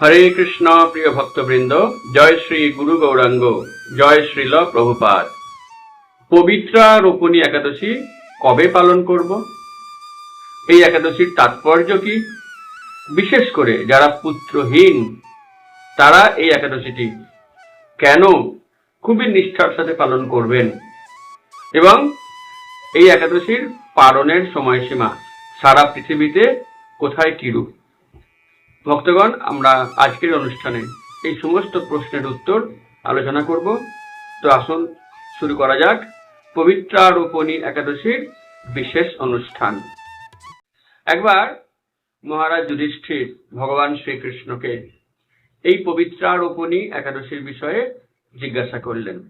হরে কৃষ্ণ প্রিয় ভক্তবৃন্দ, জয় শ্রী গুরু গৌরাঙ্গ, জয় শ্রীল প্রভুপাদ। পবিত্রা রোপণী একাদশী কবে পালন করব? এই একাদশীর তাৎপর্য কি? বিশেষ করে যারা পুত্রহীন, তারা এই একাদশীটি কেন খুবই নিষ্ঠার সাথে পালন করবেন? এবং এই একাদশীর পালনের সময়সীমা সারা পৃথিবীতে কোথায় কিরূপ? ভক্তগণ, আমরা আজকের অনুষ্ঠানে এই সমস্ত প্রশ্নের উত্তর আলোচনা করব। তো আসুন, শুরু করা যাক। পবিত্রারোপণী একাদশীর বিশেষ অনুষ্ঠান। একবার মহারাজ যুধিষ্ঠির ভগবান শ্রীকৃষ্ণকে এই পবিত্রারোপণী একাদশীর বিষয়ে জিজ্ঞাসা করলেন।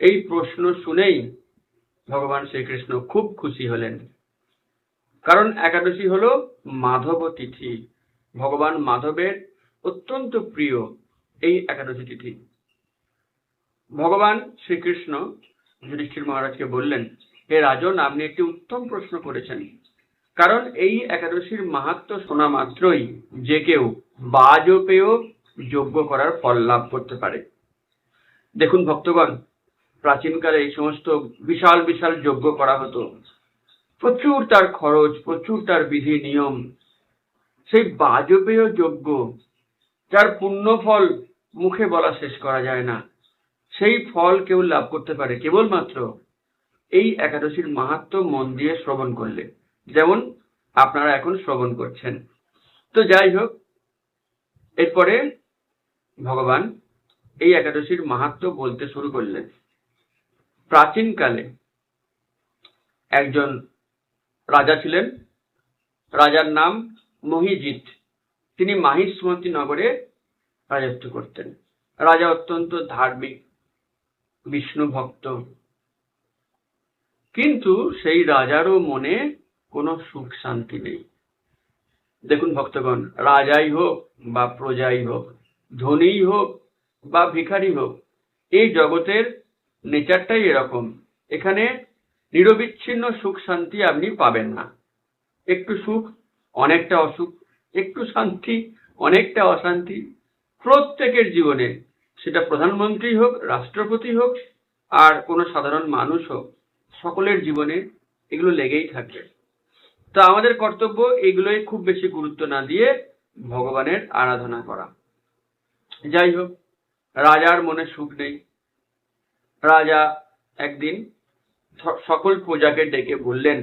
এই প্রশ্ন শুনেই ভগবান শ্রীকৃষ্ণ খুব খুশি হলেন। কারণ একাদশী হলো মাধব তিথি ভগবান মাধবের অত্যন্ত প্রিয় এই একাদশী তিথি। ভগবান শ্রীকৃষ্ণ যুধিষ্ঠির মহারাজকে বললেন, হে রাজন, আপনি একটি উত্তম প্রশ্ন করেছেন। কারণ এই একাদশীর মাহাত্ম শোনা মাত্রই যে কেউ বাজপেয় যোগ্য করার ফল লাভ করতে পারে। দেখুন ভক্তগণ, প্রাচীনকালে এই সমস্ত বিশাল বিশাল যজ্ঞ করা হতো। প্রচুর তার খরচ, প্রচুর তার বিধি, নিয়ম সেই বাজপেয় যজ্ঞ, যার পুণ্য ফল মুখে বলা শেষ করা যায় না, সেই ফল কেউ লাভ করতে পারে কেবলমাত্র এই একাদশীর মাহাত্ম মন দিয়ে শ্রবণ করলে। যেমন আপনারা এখন শ্রবণ করছেন। তো যাই হোক, এরপরে ভগবান এই একাদশীর মাহাত্ম বলতে শুরু করলেন। প্রাচীনকালে একজন রাজা ছিলেন। রাজার নাম মহিজিৎ। তিনি মাহিষ্মতি নগরে রাজত্ব করতেন। রাজা অত্যন্ত ধার্মিক, বিষ্ণু ভক্ত। কিন্তু সেই রাজারও মনে কোনো সুখ শান্তি নেই। দেখুন ভক্তগণ, রাজাই হোক বা প্রজাই হোক, ধনীই হোক বা ভিখারি হোক, এই জগতের নেচারটাই এরকম। এখানে নিরবিচ্ছিন্ন সুখ শান্তি আপনি পাবেন না। একটু সুখ অনেকটা অসুখ, একটু শান্তি, অনেকটা অশান্তি, প্রত্যেকের জীবনে সেটা প্রধানমন্ত্রী হোক, রাষ্ট্রপতি হোক, আর কোনো সাধারণ মানুষ হোক, সকলের জীবনে এগুলো লেগেই থাকবে। তো আমাদের কর্তব্য এগুলোই খুব বেশি গুরুত্ব না দিয়ে ভগবানের আরাধনা করা। যাই হোক, রাজার মনে সুখ নেই। রাজা একদিন সকল প্রজাকে ডেকে বললেন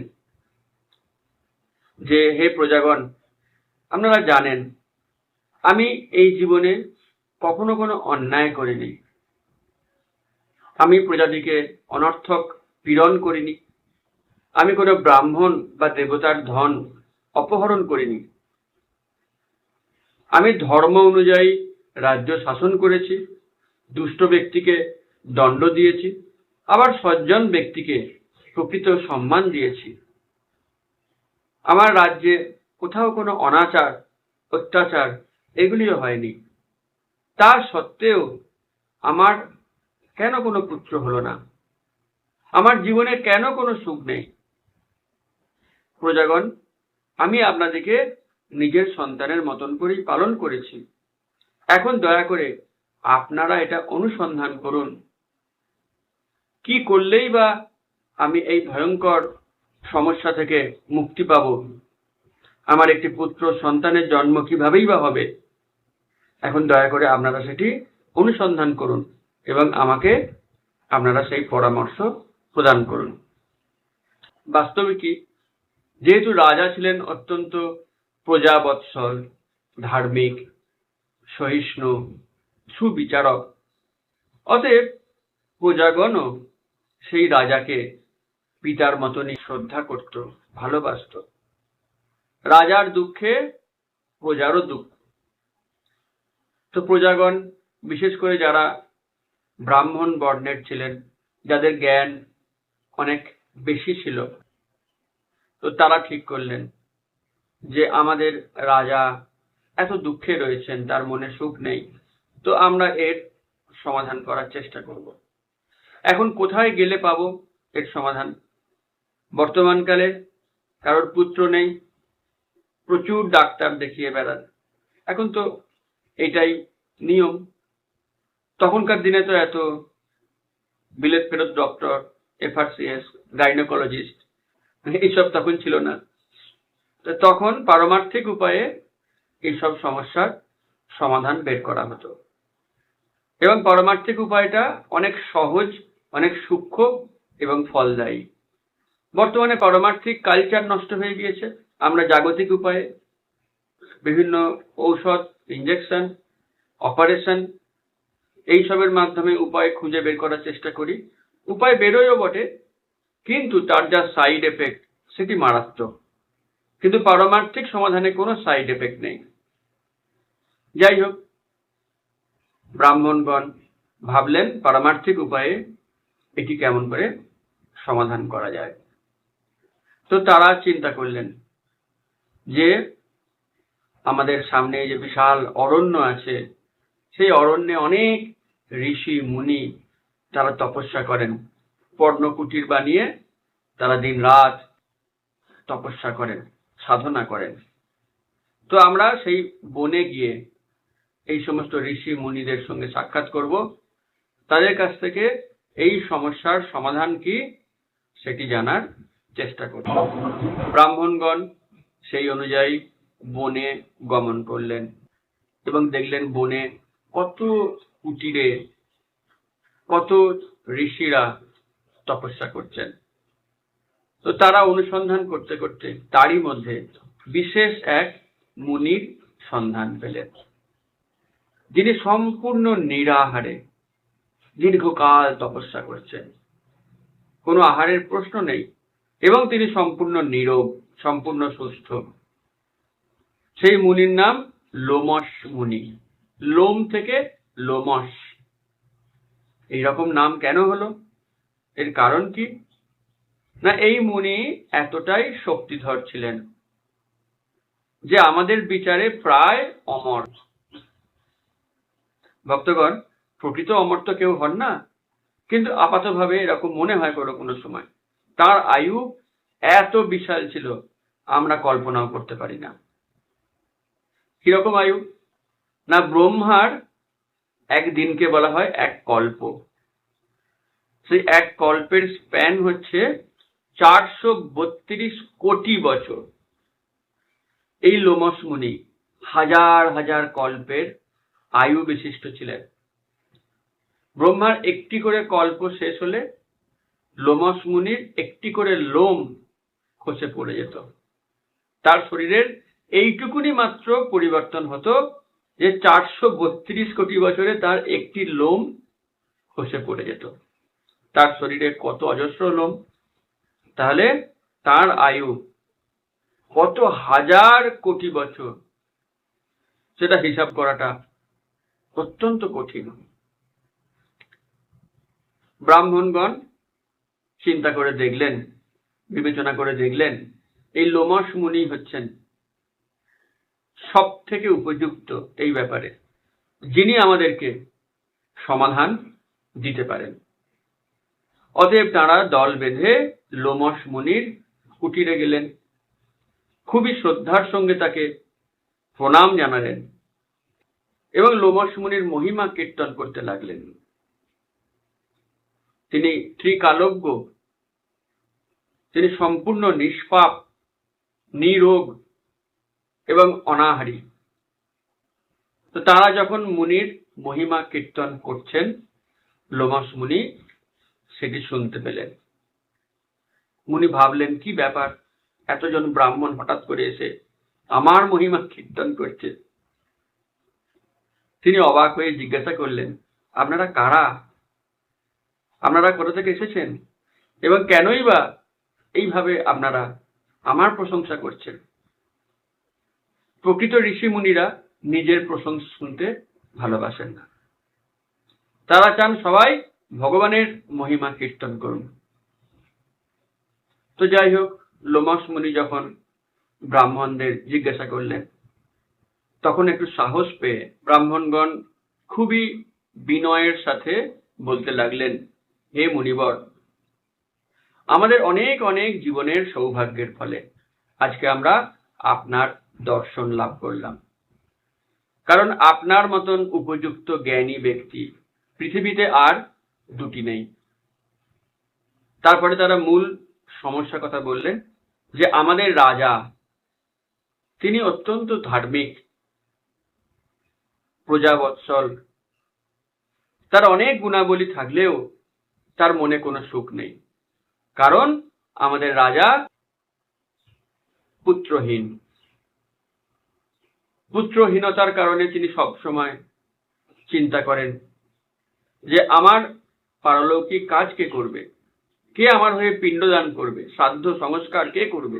যে, হে প্রজাগণ, আপনারা জানেন, আমি এই জীবনে কখনো কোনো অন্যায় করিনি। আমি প্রজাদিকে অনর্থক পীড়ন করিনি। আমি কোনো ব্রাহ্মণ বা দেবতার ধন অপহরণ করিনি। আমি ধর্ম অনুযায়ী রাজ্য শাসন করেছি, দুষ্ট ব্যক্তিকে দণ্ড দিয়েছি, আবার সজ্জন ব্যক্তিকে প্রকৃত সম্মান দিয়েছি। আমার রাজ্যে কোথাও কোনো অনাচার, অত্যাচার এগুলিও হয়নি। তা সত্ত্বেও আমার কেন কোনো পুত্র হলো না? আমার জীবনে কেন কোনো সুখ নেই? প্রজাগণ, আমি আপনাদেরকে নিজের সন্তানের মতন করেই পালন করেছি। এখন দয়া করে আপনারা এটা অনুসন্ধান করুন। কি করলেই বা আমি এই ভয়ঙ্কর সমস্যা থেকে মুক্তি পাব। আমার একটি পুত্র সন্তানের জন্ম কিভাবেই বা হবে? এখন দয়া করে আপনারা সেটি অনুসন্ধান করুন এবং আমাকে আপনারা সেই পরামর্শ প্রদান করুন। বাস্তবে কি? যেহেতু রাজা ছিলেন অত্যন্ত প্রজাবৎসল, ধার্মিক, সহিষ্ণু, সুবিচারক, অতএব প্রজাগণও সেই রাজাকে পিতার মতনই শ্রদ্ধা করত, ভালোবাসত। রাজার দুঃখে প্রজারও দুঃখ। তো প্রজাগণ, বিশেষ করে যারা ব্রাহ্মণ বর্ণের ছিলেন, যাদের জ্ঞান অনেক বেশি ছিল, তো তারা ঠিক করলেন যে আমাদের রাজা এত দুঃখে রয়েছেন, তার মনে সুখ নেই, তো আমরা এর সমাধান করার চেষ্টা করব। এখন কোথায় গেলে পাবো এর সমাধান? বর্তমানকালে কারোর পুত্র নেই, প্রচুর ডাক্তার দেখিয়ে বেড়ান। এখন তো এটাই নিয়ম। তখনকার দিনে তো এত বিলেত ফেরত ডক্টর, এফআরসিএস, গাইনোকোলজিস্ট, এইসব তখন ছিল না। তখন পারমার্থিক উপায়ে এইসব সমস্যার সমাধান বের করা হতো। এবং পারমার্থিক উপায়টা অনেক সহজ, অনেক সূক্ষ্ম এবং ফলদায়ী। বর্তমানে পারমার্থিক কালচার নষ্ট হয়ে গিয়েছে। আমরা জাগতিক উপায়ে বিভিন্ন ঔষধ ইঞ্জেকশন অপারেশন এইসবের মাধ্যমে উপায় খুঁজে বের করার চেষ্টা করি। উপায় বেরোয়ও বটে, কিন্তু তার যা সাইড এফেক্ট সেটি মারাত্মক। কিন্তু পারমার্থিক সমাধানে কোনো সাইড এফেক্ট নেই। যাই হোক ব্রাহ্মণগণ ভাবলেন পারমার্থিক উপায়ে এটি কেমন করে সমাধান করা যায়। তো তারা চিন্তা করলেন যে আমাদের সামনে যে বিশাল অরণ্য আছে, সেই অরণ্যে অনেক ঋষি, মুনি তারা তপস্যা করেন। পর্ণকুটির বানিয়ে তারা দিন রাত তপস্যা করেন, সাধনা করেন। তো আমরা সেই বনে গিয়ে এই সমস্ত ঋষি, মুনিদের সঙ্গে সাক্ষাৎ করব। তাদের কাছ থেকে এই সমস্যার সমাধান কি সেটি জানার চেষ্টা করব। ব্রাহ্মণগণ সেই অনুযায়ী বনে গমন করলেন এবং দেখলেন বনে কত কুটিরে, কত ঋষিরা তপস্যা করছেন। তো তারা অনুসন্ধান করতে করতে তারই মধ্যে বিশেষ এক মুনির সন্ধান পেলেন। যিনি সম্পূর্ণ নিরাহারে, দীর্ঘকাল তপস্যা করছেন। কোনো আহারের প্রশ্ন নেই। এবং তিনি সম্পূর্ণ নীরব, সম্পূর্ণ সুস্থ। সেই মুনির নাম লোমস মুনি। লোম থেকে লোমস এইরকম নাম কেন হলো? এর কারণ কি? না, এই মুনি এতটাই শক্তিধর ছিলেন যে আমাদের বিচারে প্রায় অমর। ভক্তগণ, প্রকৃত অমর তো কেউ হন না, কিন্তু আপাতভাবে এরকম মনে হয় কোনো কোনো সময়। তার আয়ু এত বিশাল ছিল, আমরা কল্পনাও করতে পারি না। কীরকম আয়ু? না ব্রহ্মার একদিনকে বলা হয় এক কল্প। সেই এক কল্পের স্প্যান হচ্ছে চারশো বত্রিশ কোটি বছর। এই লোমস মুনি হাজার হাজার কল্পের আয়ু বিশিষ্ট ছিলেন। ব্রহ্মার একটি করে কল্প শেষ হলে লোমস মুনির একটি করে লোম খসে পড়ে যেত। তার শরীরের এইটুকুনি মাত্র পরিবর্তন হতো যে চারশো বত্রিশ কোটি বছরে তার একটি লোম খসে পড়ে যেত। তার শরীরে কত অজস্র লোম? তাহলে তার আয়ু কত হাজার কোটি বছর? সেটা হিসাব করাটা অত্যন্ত কঠিন। ব্রাহ্মণগণ চিন্তা করে দেখলেন, বিবেচনা করে দেখলেন, এই লোমস মুনি হচ্ছেন সব থেকে উপযুক্ত এই ব্যাপারে, যিনি আমাদেরকে সমাধান দিতে পারেন। অতএব তারা দল বেঁধে লোমস মুনির কুটিরে গেলেন। খুবই শ্রদ্ধার সঙ্গে তাকে প্রণাম জানালেন এবং লোমস মুনির মহিমা কীর্তন করতে লাগলেন। তিনি ত্রিকালজ্ঞ তিনি সম্পূর্ণ নিষ্পাপ, নিরোগ এবং অনাহারী। তো তারা যখন মুনির মহিমা কীর্তন করছেন, লোমস মুনি সেটি শুনতে পেলেন। মুনি ভাবলেন, কি ব্যাপার? এতজন ব্রাহ্মণ হঠাৎ করে এসে আমার মহিমা কীর্তন করছে? তিনি অবাক হয়ে জিজ্ঞাসা করলেন, আপনারা কারা? আপনারা কোথা থেকে এসেছেন? এবং কেনই বা এইভাবে আপনারা আমার প্রশংসা করছেন। প্রকৃত ঋষি মুনিরা নিজের প্রশংসা শুনতে ভালোবাসেন না। তারা চান সবাই ভগবানের মহিমা কীর্তন করুন। তো যাই হোক, লোমস মুনি যখন ব্রাহ্মণদের জিজ্ঞাসা করলেন, তখন একটু সাহস পেয়ে ব্রাহ্মণগণ খুবই বিনয়ের সাথে বলতে লাগলেন, হে মুনিবর আমাদের অনেক অনেক জীবনের সৌভাগ্যের ফলে আজকে আমরা আপনার দর্শন লাভ করলাম। কারণ আপনার মতন উপযুক্ত জ্ঞানী ব্যক্তি পৃথিবীতে আর দুটি নেই। তারপরে তারা মূল সমস্যার কথা বললেন যে আমাদের রাজা, তিনি অত্যন্ত ধার্মিক, প্রজাবৎসল। তার অনেক গুণাবলী থাকলেও তার মনে কোনো সুখ নেই। কারণ আমাদের রাজা পুত্রহীন। পুত্রহীনতার কারণে তিনি সবসময় চিন্তা করেন যে আমার পারলৌকিক কাজ কে করবে? কে আমার হয়ে পিণ্ডদান করবে? শ্রাদ্ধ সংস্কার কে করবে?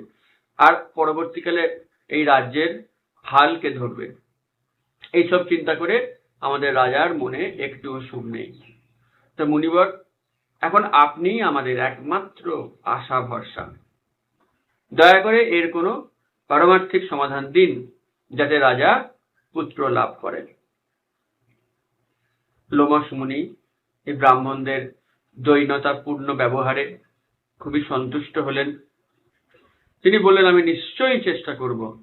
আর পরবর্তীকালে এই রাজ্যের হাল কে ধরবে? এইসব চিন্তা করে আমাদের রাজার মনে একটুও সুখ নেই। তো মুনিবর এখন আপনি আমাদের একমাত্র আশা ভরসা। দয়া করে এর কোনো পারমার্থিক সমাধান দিন, যাতে রাজা পুত্র লাভ করেন। লোমস মুনি এই ব্রাহ্মণদের দৈনতাপূর্ণ ব্যবহারে খুবই সন্তুষ্ট হলেন। তিনি বললেন, আমি নিশ্চয়ই চেষ্টা করব,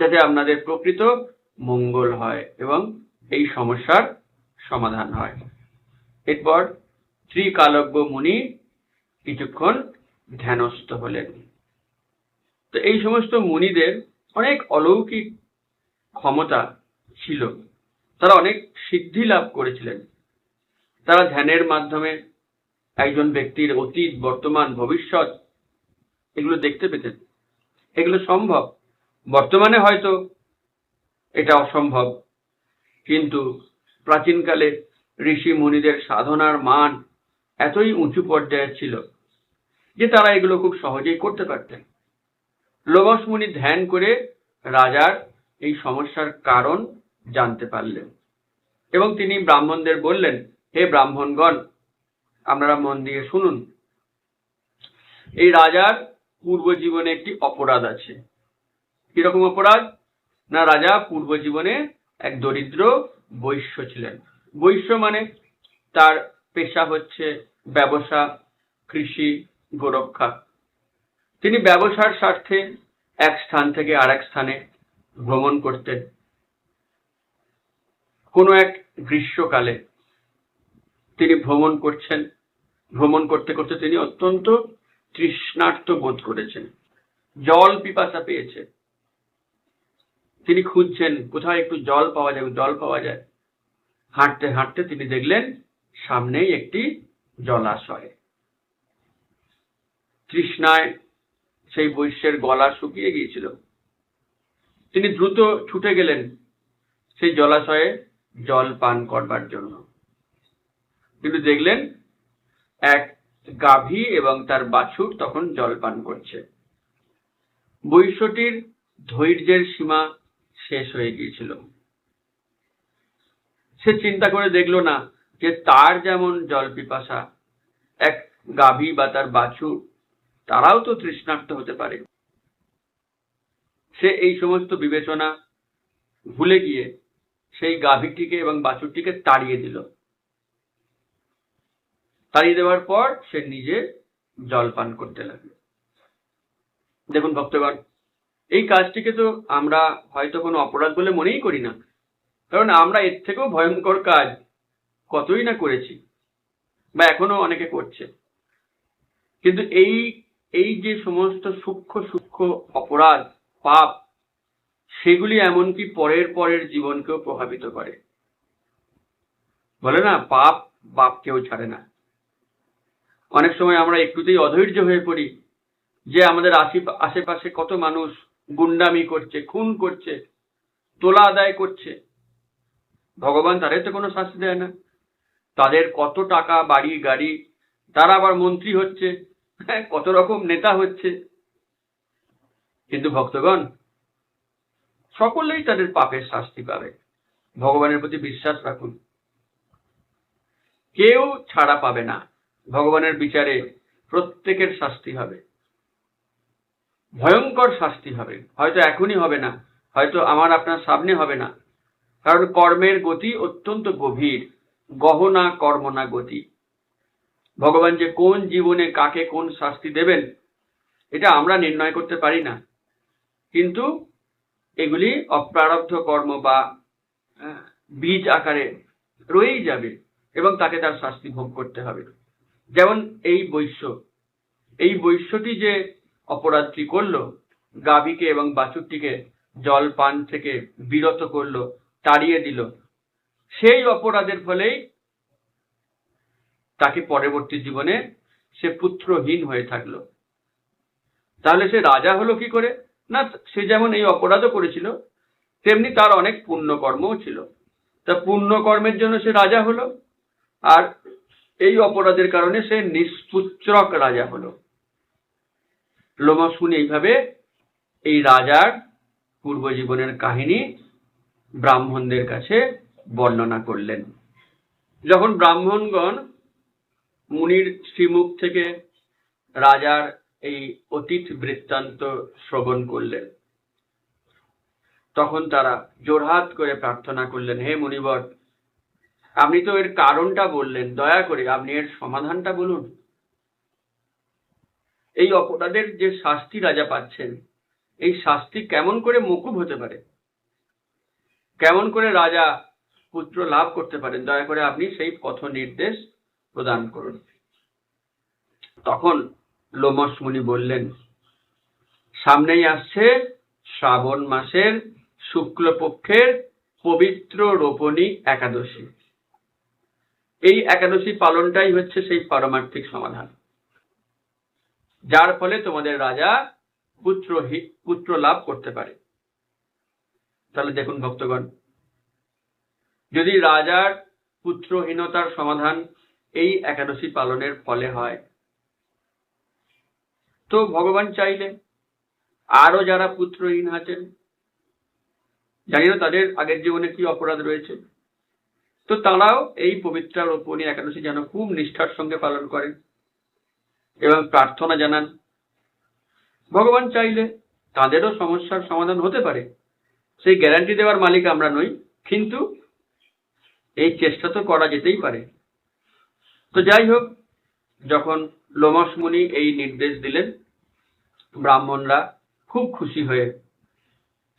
যাতে আপনাদের প্রকৃত মঙ্গল হয় এবং এই সমস্যার সমাধান হয়। এরপর ত্রিকালব্য মুনি কিছুক্ষণ ধ্যানস্থ হলেন। তো এই সমস্ত মুনিদের অনেক অলৌকিক ক্ষমতা ছিল। তারা অনেক সিদ্ধি লাভ করেছিলেন। তারা ধ্যানের মাধ্যমে একজন ব্যক্তির অতীত, বর্তমান, ভবিষ্যৎ এগুলো দেখতে পেতেন। এগুলো সম্ভব। বর্তমানে হয়তো এটা অসম্ভব। কিন্তু প্রাচীনকালে ঋষি মুনিদের সাধনার মান এতই উঁচু পর্যায়ের ছিল যে তারা এগুলো খুব সহজেই করতে পারতেন। লোমস মুনি ধ্যান করে রাজার এই সমস্যার কারণ জানতে পারলেন এবং তিনি ব্রাহ্মণদের বললেন, হে ব্রাহ্মণগণ, আপনারা মন দিয়ে শুনুন। এই রাজার পূর্ব জীবনে একটি অপরাধ আছে। কীরকম অপরাধ? না, রাজা পূর্ব জীবনে এক দরিদ্র বৈশ্য ছিলেন। বৈশ্য মানে তার পেশা হচ্ছে ব্যবসা, কৃষি, গোরক্ষা। তিনি ব্যবসার স্বার্থে এক স্থান থেকে আরেক স্থানে ভ্রমণ করতেন। কোনো এক গ্রীষ্মকালে তিনি ভ্রমণ করছেন। ভ্রমণ করতে করতে তিনি অত্যন্ত তৃষ্ণার্ত বোধ করেছেন। জল পিপাসা পেয়েছে তিনি খুঁজছেন কোথায় একটু জল পাওয়া যাবে জল পাওয়া যায়। হাঁটতে হাঁটতে তিনি দেখলেন সামনেই একটি জলাশয়। তৃষ্ণায় সেই বৈশ্যের গলা শুকিয়ে গিয়েছিল। তিনি দ্রুত ছুটে গেলেন সেই জলাশয়ে জল পান করবার জন্য। কিন্তু দেখলেন এক গাভী এবং তার বাছুর তখন জল পান করছে। বৈশ্যটির ধৈর্যের সীমা শেষ হয়ে গিয়েছিল। সে চিন্তা করে দেখল না যে তার যেমন জল পিপাসা এক গাভী বা তার বাছুর, তারাও তো তৃষ্ণার্ত হতে পারে। সে এই সমস্ত বিবেচনা ভুলে গিয়ে সেই গাভীটিকে এবং বাছুরটিকে তাড়িয়ে দিল। তাড়িয়ে দেওয়ার পর সে নিজে জল পান করতে লাগল। দেখুন ভক্তগণ, এই কাজটিকে তো আমরা হয়তো কোনো অপরাধ বলে মনেই করি না। কারণ আমরা এর থেকেও ভয়ঙ্কর কাজ কতই না করেছি, বা এখনও অনেকে করছে। কিন্তু এই এই যে সমস্ত সূক্ষ্ম সূক্ষ্ম অপরাধ, পাপ, সেগুলি এমনকি পরের পরের জীবনকেও প্রভাবিত করে। বলে না, পাপ বাপ কেউ ছাড়ে না। অনেক সময় আমরা একটুতেই অধৈর্য হয়ে পড়ি যে আমাদের আশে- আশেপাশে কত মানুষ গুন্ডামি করছে, খুন করছে, তোলা আদায় করছে। ভগবান তাদের তো কোনো শাস্তি দেয় না। তাদের কত টাকা বাড়ি গাড়ি তারা আবার মন্ত্রী হচ্ছে হ্যাঁ, কত রকম নেতা হচ্ছে। কিন্তু ভক্তগণ সকলেই তাদের পাপের শাস্তি পাবে। ভগবানের প্রতি বিশ্বাস রাখুন। কেউ ছাড়া পাবে না। ভগবানের বিচারে প্রত্যেকের শাস্তি হবে। ভয়ঙ্কর শাস্তি হবে। হয়তো এখনই হবে না হয়তো আমার আপনার সামনে হবে না। কারণ কর্মের গতি অত্যন্ত গভীর। গহনা কর্মনা গতি। ভগবান যে কোন জীবনে কাকে কোন শাস্তি দেবেন, এটা আমরা নির্ণয় করতে পারি না। কিন্তু এগুলি অপ্রারব্ধ কর্ম বা বীজ আকারে রয়েই যাবে এবং তাকে তার শাস্তি ভোগ করতে হবে। যেমন এই বৈশ্য। এই বৈশ্যটি যে অপরাধটি করল, গাভীকে এবং বাছুরটিকে জল পান থেকে বিরত করল, তাড়িয়ে দিল সেই অপরাধের ফলেই তাকে পরবর্তী জীবনে সে পুত্রহীন হয়ে থাকল। তাহলে সে রাজা হলো কি করে? না, সে যেমন এই অপরাধও করেছিল, তেমনি তার অনেক পুণ্যকর্মও ছিল। তা পুণ্যকর্মের জন্য সে রাজা হলো, আর এই অপরাধের কারণে সে নিষ্পুত্রক রাজা হলো। লোমসুন এইভাবে এই রাজার পূর্বজীবনের কাহিনী ব্রাহ্মণদের কাছে বর্ণনা করলেন। যখন ব্রাহ্মণগণ মুনির শ্রীমুখ থেকে রাজার এই অতীত বৃত্তান্ত শ্রবণ করলেন, তখন তারা জোরহাত করে প্রার্থনা করলেন, হে মুনিবর, আপনি তো এর কারণটা বললেন, দয়া করে আপনি এর সমাধানটা বলুন। এই অপরাধের যে শাস্তি রাজা পাচ্ছেন, এই শাস্তি কেমন করে মকুব হতে পারে? কেমন করে রাজা পুত্র লাভ করতে পারেন, দয়া করে আপনি সেই পথ নির্দেশ প্রদান করুন। তখন লোমস মুনি বললেন, সামনেই আসছে শ্রাবণ মাসের শুক্লপক্ষের পবিত্র রোপণী একাদশী। এই একাদশী পালনটাই হচ্ছে সেই পারমার্থিক সমাধান। যার ফলে তোমাদের রাজা পুত্র পুত্র লাভ করতে পারে। তাহলে দেখুন ভক্তগণ যদি রাজার পুত্রহীনতার সমাধান এই একাদশী পালনের ফলে হয়। তো ভগবান চাইলে আরও যারা পুত্রহীন আছেন, জানি না তাদের আগের জীবনে কি অপরাধ রয়েছে, তো তারাও এই পবিত্র রোপণী একাদশী যেন খুব নিষ্ঠার সঙ্গে পালন করেন এবং প্রার্থনা জানান। ভগবান চাইলে তাদেরও সমস্যার সমাধান হতে পারে, সেই গ্যারান্টি দেওয়ার মালিক আমরা নই, কিন্তু এই চেষ্টা তো করা যেতেই পারে। তো যাই হোক, যখন লোমস মুনি এই নির্দেশ দিলেন, ব্রাহ্মণরা খুব খুশি হয়ে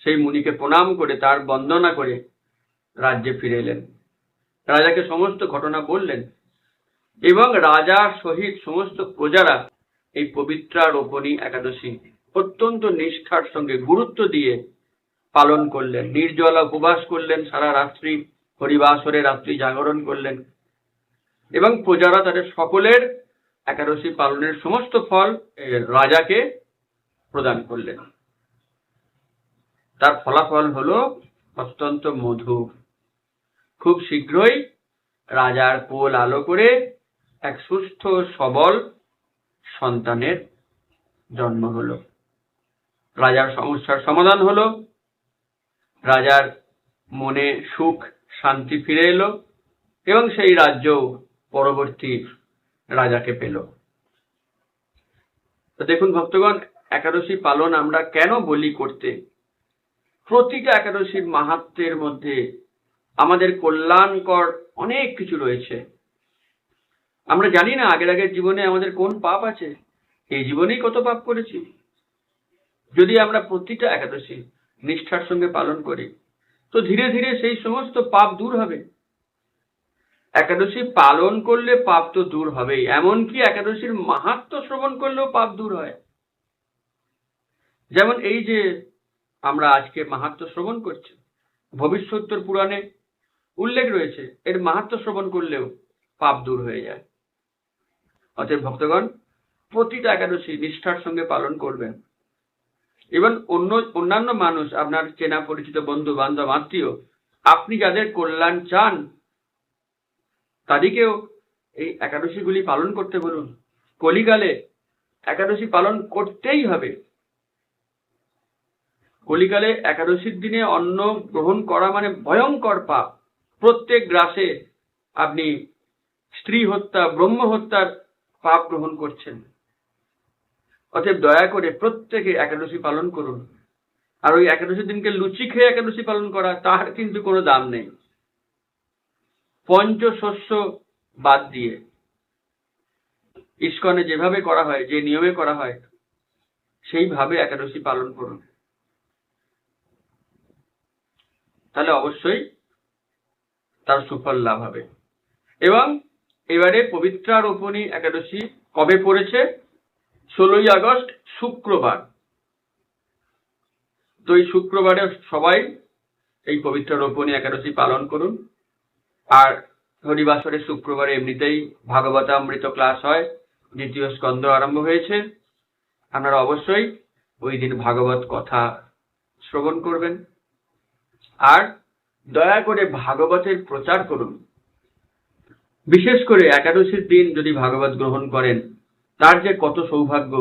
সেই মুনিকে প্রণাম করে, তার বন্দনা করে রাজ্যে ফিরে এলেন। রাজাকে সমস্ত ঘটনা বললেন এবং রাজার সহিত সমস্ত প্রজারা এই পবিত্রা রোপণী একাদশী অত্যন্ত নিষ্ঠার সঙ্গে গুরুত্ব দিয়ে পালন করলেন, নির্জলা উপবাস করলেন সারা রাত্রি। হরিবাসরে রাত্রি জাগরণ করলেন। এবং প্রজারা তাদের সকলের একাদশী পালনের সমস্ত ফল রাজাকে প্রদান করলেন। তার ফলাফল হলো অত্যন্ত মধু। খুব শীঘ্রই রাজার কোল আলো করে এক সুস্থ, সবল সন্তানের জন্ম হলো। রাজার সমস্যার সমাধান হলো। রাজার মনে সুখ শান্তি ফিরে এলো এবং সেই রাজ্য পরবর্তী রাজাকে পেল। দেখুন ভক্তগণ, একাদশী পালন আমরা কেন বলি করতে? প্রতিটা একাদশীর মাহাত্মের মধ্যে আমাদের কল্যাণকর অনেক কিছু রয়েছে। আমরা জানি না আগের আগের জীবনে আমাদের কোন পাপ আছে, এই জীবনেই কত পাপ করেছি। যদি আমরা প্রতিটা একাদশী নিষ্ঠার সঙ্গে পালন করি তো ধীরে ধীরে সেই সমস্ত পাপ দূর হবে। একাদশী পালন করলে পাপ তো দূর হবেই, এমনকি একাদশীর মাহাত্ম শ্রবণ করলেও পাপ দূর হয়। যেমন এই যে আমরা আজকে মাহাত্ম শ্রবণ করছি, ভবিষ্যত্তর পুরাণে উল্লেখ রয়েছে, এর মাহাত্ম শ্রবণ করলেও পাপ দূর হয়ে যায়। অতএব ভক্তগণ, প্রতিটা একাদশী নিষ্ঠার সঙ্গে পালন করবেন। এবং অন্য, অন্যান্য মানুষ, আপনার চেনা পরিচিত বন্ধু, বান্ধব, আত্মীয়, আপনি যাদের কল্যাণ চান, তাদেরকেও এই একাদশীগুলি পালন করতে বলুন। কলিকালে একাদশী পালন করতেই হবে। কলিকালে একাদশীর দিনে অন্ন গ্রহণ করা মানে ভয়ঙ্কর পাপ। প্রত্যেক গ্রাসে আপনি স্ত্রী হত্যা ব্রহ্ম হত্যার পাপ গ্রহণ করছেন। অতএব দয়া করে প্রত্যেকে একাদশী পালন করুন। আর ওই একাদশীর দিনকে লুচি খেয়ে একাদশী পালন করা, তার কিন্তু কোনো দাম নেই। পঞ্চশস্য বাদ দিয়ে ইস্কনে যেভাবে করা হয়, যে নিয়মে করা হয়, সেইভাবে একাদশী পালন করুন। তাহলে অবশ্যই তার সুফল লাভ হবে। এবং এবারে পবিত্রা রোপণী একাদশী কবে পড়েছে? ষোলোই আগস্ট, শুক্রবার। তো এই শুক্রবারে সবাই এই পবিত্র রোপণী একাদশী পালন করুন। আর হরিবাসরে শুক্রবারে এমনিতেই ভাগবতামৃত ক্লাস হয়, দ্বিতীয় স্কন্ধ আরম্ভ হয়েছে। আপনারা অবশ্যই ওই দিন ভাগবত কথা শ্রবণ করবেন। আর দয়া করে ভাগবতের প্রচার করুন। বিশেষ করে একাদশীর দিন যদি ভাগবত গ্রহণ করেন তার যে কত সৌভাগ্য,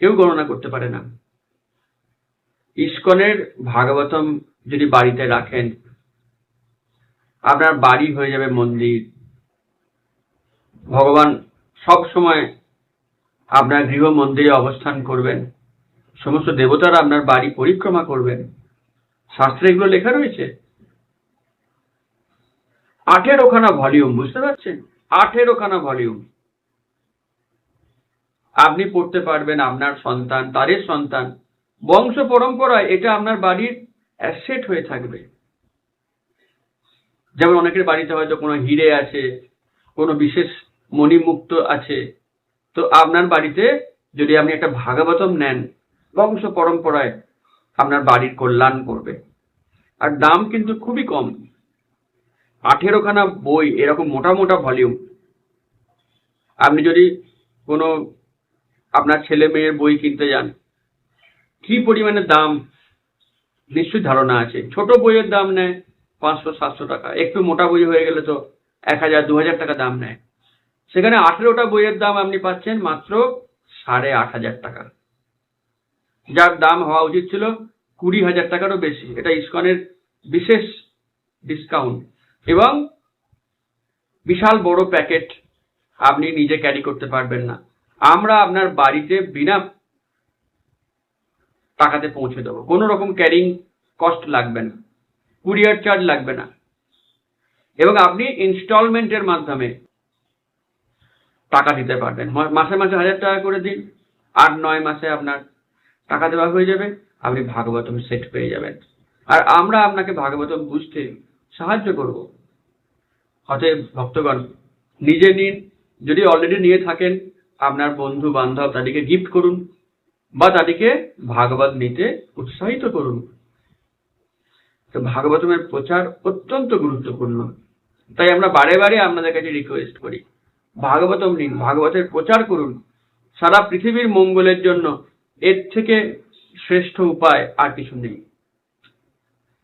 কেউ গণনা করতে পারে না। ইস্কনের ভাগবতম যদি বাড়িতে রাখেন, আপনার বাড়ি হয়ে যাবে মন্দির। ভগবান সব সময় আপনার গৃহ মন্দিরে অবস্থান করবেন, সমস্ত দেবতারা আপনার বাড়ি পরিক্রমা করবেন। শাস্ত্রে এগুলো লেখা রয়েছে। আঠেরোখানা ভলিউম বুঝতে পারছেন? আঠেরোখানা ভলিউম আপনি পড়তে পারবেন আপনার সন্তান, তাদের সন্তান। বংশ পরম্পরায় এটা আপনার বাড়ির অ্যাসেট হয়ে থাকবে। যেমন অনেকের বাড়িতে হয়তো কোনো হিরে আছে, কোনো বিশেষ মণিমুক্ত আছে, তো আপনার বাড়িতে যদি আপনি একটা ভাগবতম নেন, বংশ পরম্পরায় আপনার বাড়ির কল্যাণ করবে। আর দাম কিন্তু খুবই কম। আঠেরোখানা বই, এরকম মোটা মোটা ভলিউম আপনি যদি কোনো আপনার ছেলে মেয়ের বই কিনতে যান। কি পরিমাণে দাম? নিশ্চয়ই ধারণা আছে। ছোট বইয়ের দাম নেয় পাঁচশো, সাতশো টাকা। একটু মোটা বই হয়ে গেলে তো এক হাজার, দু হাজার টাকা দাম নেয়। সেখানে আঠেরোটা বইয়ের দাম আপনি পাচ্ছেন মাত্র সাড়ে আট হাজার টাকা। যার দাম হওয়া উচিত ছিল কুড়ি হাজার টাকারও বেশি। এটা ইস্কনের বিশেষ ডিসকাউন্ট এবং বিশাল বড় প্যাকেট আপনি নিজে ক্যারি করতে পারবেন না। আমরা আপনার বাড়িতে বিনা টাকাতে পৌঁছে দেবো। কোনো রকম ক্যারিং কস্ট লাগবে না। কুরিয়ার চার্জ লাগবে না। এবং আপনি ইনস্টলমেন্টের মাধ্যমে টাকা দিতে পারবেন। মাসে মাসে হাজার টাকা করে দিন। আট, নয় মাসে আপনার টাকা দেওয়া হয়ে যাবে। আপনি ভাগবতম সেট পেয়ে যাবেন। আর আমরা আপনাকে ভাগবতম বুঝতে সাহায্য করব। অতএব ভক্তগণ, নিজে নিন। যদি অলরেডি নিয়ে থাকেন আপনার বন্ধু বান্ধব তাদেরকে গিফট করুন বা তাদেরকে ভাগবত নিতে উৎসাহিত করুন। তো ভাগবতমের প্রচার অত্যন্ত গুরুত্বপূর্ণ। তাই আমরা বারে বারে আপনাদের কাছে রিকোয়েস্ট করি, ভাগবতম নিন, ভাগবতের প্রচার করুন। সারা পৃথিবীর মঙ্গলের জন্য এর থেকে শ্রেষ্ঠ উপায় আর কিছু নেই।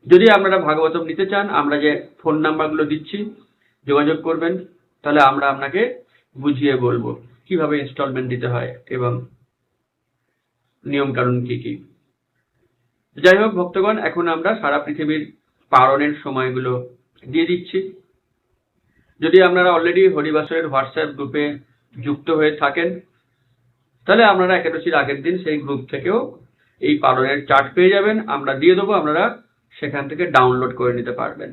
যদি আপনারা ভাগবতম নিতে চান, আমরা যে ফোন নাম্বারগুলো দিচ্ছি, যোগাযোগ করবেন, তাহলে আমরা আপনাকে বুঝিয়ে বলব। কীভাবে ইনস্টলমেন্ট দিতে হয় এবং নিয়ম কানুন কি কি? যাই হোক ভক্তগণ, এখন আমরা সারা পৃথিবীর পালনের সময়গুলো দিয়ে দিচ্ছি। যদি আপনারা অলরেডি হরিবাসরের হোয়াটসঅ্যাপ গ্রুপে যুক্ত হয়ে থাকেন, তাহলে আপনারা একাদশীর আগের দিন সেই গ্রুপ থেকেও এই পালনের চার্ট পেয়ে যাবেন। আমরা দিয়ে দেবো, আপনারা সেখান থেকে ডাউনলোড করে নিতে পারবেন।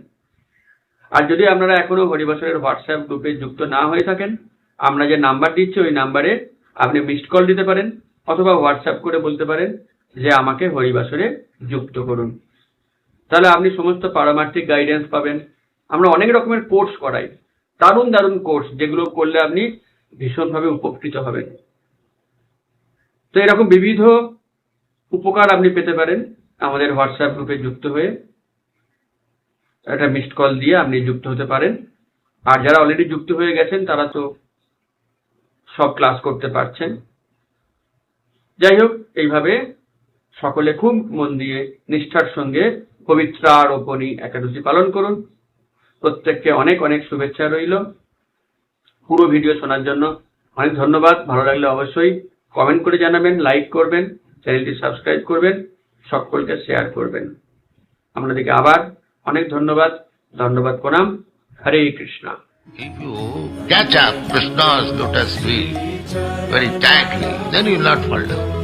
আর যদি আপনারা এখনও হরিবাসরের হোয়াটসঅ্যাপ গ্রুপে যুক্ত না হয়ে থাকেন আমরা যে নাম্বার দিচ্ছি, ওই নাম্বারে আপনি মিসড কল দিতে পারেন অথবা হোয়াটসঅ্যাপ করে বলতে পারেন যে আমাকে হরিবাসরে যুক্ত করুন। তাহলে আপনি সমস্ত পারমার্থিক গাইডেন্স পাবেন। আমরা অনেক রকমের কোর্স করাই। দারুণ দারুণ কোর্স যেগুলো করলে আপনি ভীষণভাবে উপকৃত হবেন। তো এরকম বিবিধ উপকার আপনি পেতে পারেন আমাদের হোয়াটসঅ্যাপ গ্রুপে যুক্ত হয়ে। একটা মিসড কল দিয়ে আপনি যুক্ত হতে পারেন। আর যারা অলরেডি যুক্ত হয়ে গেছেন তারা তো সব ক্লাস করতে পারছেন। যাই হোক, এইভাবে সকলে খুব মন দিয়ে নিষ্ঠার সঙ্গে পবিত্রা রোপণী একাদশী পালন করুন। প্রত্যেককে অনেক অনেক শুভেচ্ছা রইল। পুরো ভিডিও শোনার জন্য অনেক ধন্যবাদ। ভালো লাগলে অবশ্যই কমেন্ট করে জানাবেন লাইক করবেন, চ্যানেলটি সাবস্ক্রাইব করবেন, সকলকে শেয়ার করবেন। আপনাদেরকে আবার অনেক ধন্যবাদ। ধন্যবাদ প্রণাম। হরে Krishna. If you catch up Krishna's lotus feet very tightly, then you will not fall down.